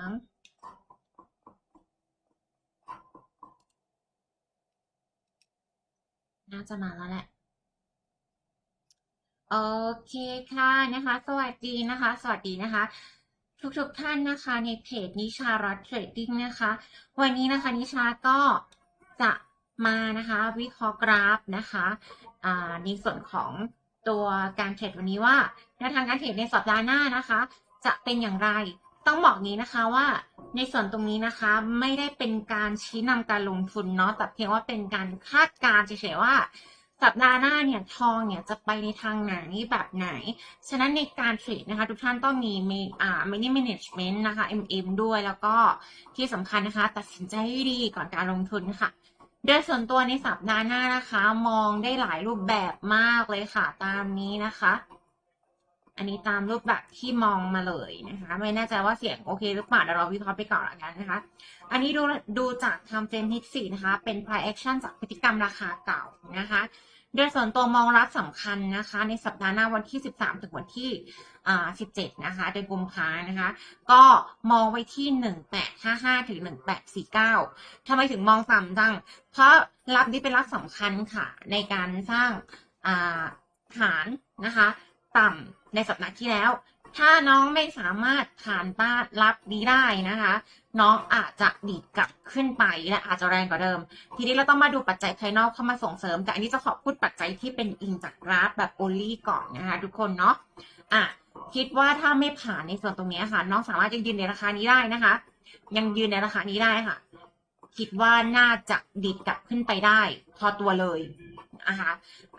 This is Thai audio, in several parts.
มั้ง น่าจะมาแล้วแหละ โอเคค่ะนะคะ สวัสดีนะคะ สวัสดีนะคะ ทุกๆท่านนะคะในเพจนิชารัตเทรดดิ้งนะคะ วันนี้นะคะนิชาก็จะมานะคะวิเคราะห์กราฟนะคะในส่วนของตัวการเทรดวันนี้ว่าแนวทางการเทรดในสัปดาห์หน้านะคะ จะเป็นอย่างไร ต้องบอกนี้นะคะว่าในส่วนตรงนี้นะคะไม่ได้เป็นการชี้นำการลงทุนเนาะแต่เพียงว่าเป็นการคาดการณ์เฉยๆว่า สัปดาห์หน้าเนี่ยทองเนี่ยจะไปในทางไหนแบบไหน ฉะนั้นในการเทรดนะคะทุกท่านต้องมีมีอ่า money management นะคะ MM ด้วยแล้วก็ที่สำคัญนะคะ ตัดสินใจให้ดีก่อนการลงทุนค่ะโดยส่วนตัวในสัปดาห์หน้านะคะ มองได้หลายรูปแบบมากเลยค่ะตามนี้นะคะ อันนี้ตามรูปแบบที่มองมาเลยนะคะ ไม่แน่ใจว่าเสียงโอเคหรือเปล่าเดี๋ยวเราวิเคราะห์ไปก่อนละกันนะคะ อันนี้ดูดูจากทำเฟรมฮิตสี่นะคะ เป็น price action จากพฤติกรรมราคาเก่านะคะโดยส่วนตัวมองรับสำคัญนะคะ ในสัปดาห์หน้าวันที่ 13 ถึงวันที่ 17 นะคะเดือนกุมภานะคะ ก็มองไว้ที่ 1855 ถึง 1849ทำไมถึงมองต่ำจัง เพราะรับนี้เป็นรับสำคัญค่ะ ในการสร้างฐานนะคะ ต่ำในสัปดาห์ที่แล้ว ถ้าน้องไม่สามารถผ่านต้านรับนี้ได้นะคะ น้องอาจจะดีดกลับขึ้นไปและอาจจะแรงกว่าเดิม ทีนี้เราต้องมาดูปัจจัยภายนอกเข้ามาส่งเสริม แต่อันนี้จะขอพูดปัจจัยที่เป็นอิงจากกราฟแบบโอลี่ก่อนนะคะทุกคนเนาะอะคิดว่าถ้าไม่ผ่านในส่วนตรงนี้ค่ะ น้องสามารถยังยืนในราคานี้ได้นะคะ ยังยืนในราคานี้ได้ค่ะ คิดว่าน่าจะดีดกลับขึ้นไปได้ พอตัวเลยนะคะ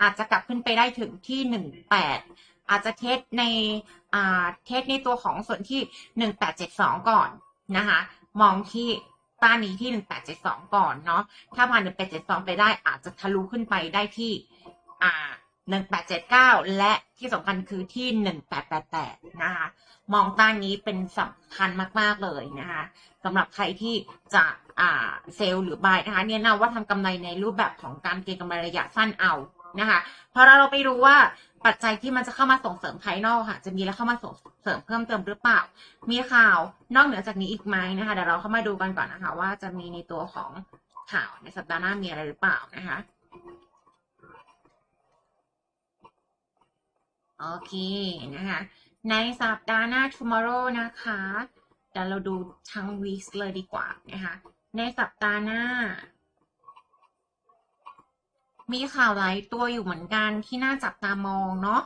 อาจจะกลับขึ้นไปได้ถึงที่หนึ่งแปด อาจจะเทสในอ่าเทสในตัวของส่วนที่หนึ่งแปดเจ็ดสองก่อนนะคะ มองที่ต้านนี้ที่หนึ่งแปดเจ็ดสองก่อนเนาะถ้าผ่านหนึ่งแปดเจ็ดสองไปได้อาจจะทะลุขึ้นไปได้ที่อ่าหนึ่งและที่สำคัญคือที่หนึ่งแปดแปดแปดนะคะ มองต้านนี้เป็นสำคัญมาก ๆ เลยนะคะสำหรับใครที่จะอ่าเซลล์หรือบายนะคะ เนี่ยนะว่าทำกำไรในรูปแบบของการเก็งกำไรระยะสั้นเอานะคะ เพราะเราเราไปรู้ว่า ปัจจัยที่มันจะเข้ามาส่งเสริมภายนอกค่ะ จะมีแล้วเข้ามาส่งเสริมเพิ่มเติมหรือเปล่า มีข่าวนอกเหนือจากนี้อีกไหมนะคะเดี๋ยวเราเข้ามาดูกันก่อนนะคะ ว่าจะมีในตัวของข่าวในสัปดาห์หน้ามีอะไรหรือเปล่านะคะโอเคนะคะ ในสัปดาห์หน้า tomorrow นะคะเดี๋ยวเราดูทั้ง weeks เลยดีกว่านะคะ ในสัปดาห์หน้า มีข่าวหลายตัวอยู่เหมือนกันที่น่าจับตามองเนาะ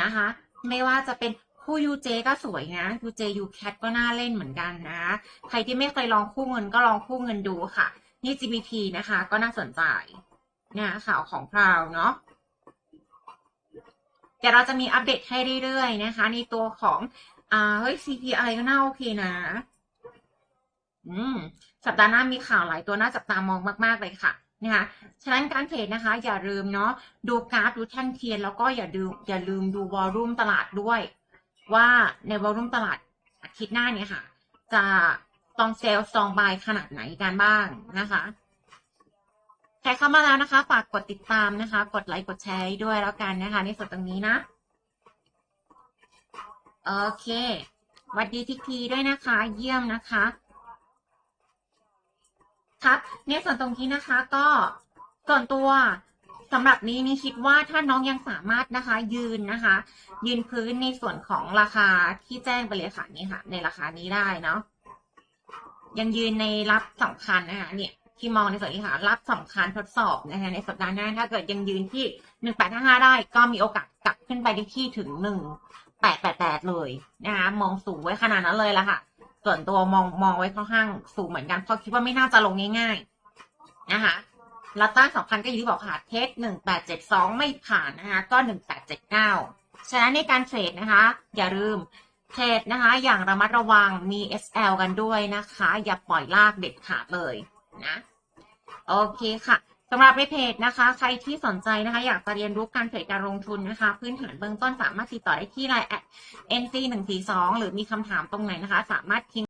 นะคะ ไม่ว่าจะเป็นคู่ UJ ก็สวยนะ UJ UCAT ก็น่าเล่นเหมือนกันนะ ใครที่ไม่เคยลองคู่เงินก็ลองคู่เงินดูค่ะ นี่ GBP นะคะ ก็น่าสนใจนี่ข่าวของพราวเนาะเดี๋ยวเราจะมีอัปเดตให้เรื่อยๆนะคะ ในตัวของอ่าเฮ้ย CPI ก็น่าโอเคนะ อืม สัปดาห์หน้ามีข่าวหลายตัวน่าจับตามองมาก ๆ เลยค่ะ นะคะฉะนั้นการเทรดนะคะ อย่าลืมเนาะดูกราฟดูแท่งเทียน แล้วก็อย่าลืมอย่าลืมดูวอลลุ่มตลาดด้วย ว่าในวอลลุ่มตลาดอาทิตย์หน้าเนี่ยค่ะ จะตองเซลล์ซองบายขนาดไหนกันบ้างนะคะใครเข้ามาแล้วนะคะ ฝากกดติดตามนะคะ กดไลค์กดแชร์ด้วยแล้วกันนะคะ ในส่วนตรงนี้นะ โอเควัดดีทิกทีด้วยนะคะ เยี่ยมนะคะ ครับในส่วนตรงนี้นะคะก็ส่วนตัวสำหรับนี้นี่คิดว่าถ้าน้องยังสามารถนะคะ ยืนนะคะ ยืนพื้นในส่วนของราคาที่แจ้งไปเลยค่ะนี่ค่ะ ในราคานี้ได้เนาะยังยืนในรับสำคัญนะคะเนี่ยที่มองในส่วนนี้ค่ะ รับสำคัญทดสอบนะคะในสัปดาห์หน้าถ้าเกิดยังยืนที่หนึ่งแปดห้าห้าได้ ก็มีโอกาสกลับขึ้นไปที่ถึงหนึ่งแปดแปดแปดเลยนะคะมองสูงไว้ขนาดนั้นเลยละค่ะ ส่วนตัวมองมองไว้ค่อนข้างสูงเหมือนกันเพราะคิดว่าไม่น่าจะลงง่ายๆนะคะแล้วต้านสำคัญก็อย่างที่บอกค่ะเทสหนึ่งแปดเจ็ดสองไม่ผ่านนะคะ ก็หนึ่งแปดเจ็ดเก้าฉะนั้นในการเทรดนะคะ อย่าลืมเทรดนะคะ อย่างระมัดระวังมี SL กันด้วยนะคะ อย่าปล่อยลากเด็ดขาดเลยนะ โอเคค่ะ สำหรับในเพจนะคะ ใครที่สนใจนะคะ อยากจะเรียนรู้การเทรดการลงทุนนะคะ พื้นฐานเบื้องต้นสามารถติดต่อได้ที่ไลน์ NC 1 4 2หรือมีคำถามตรงไหนนะคะ สามารถทิ้ง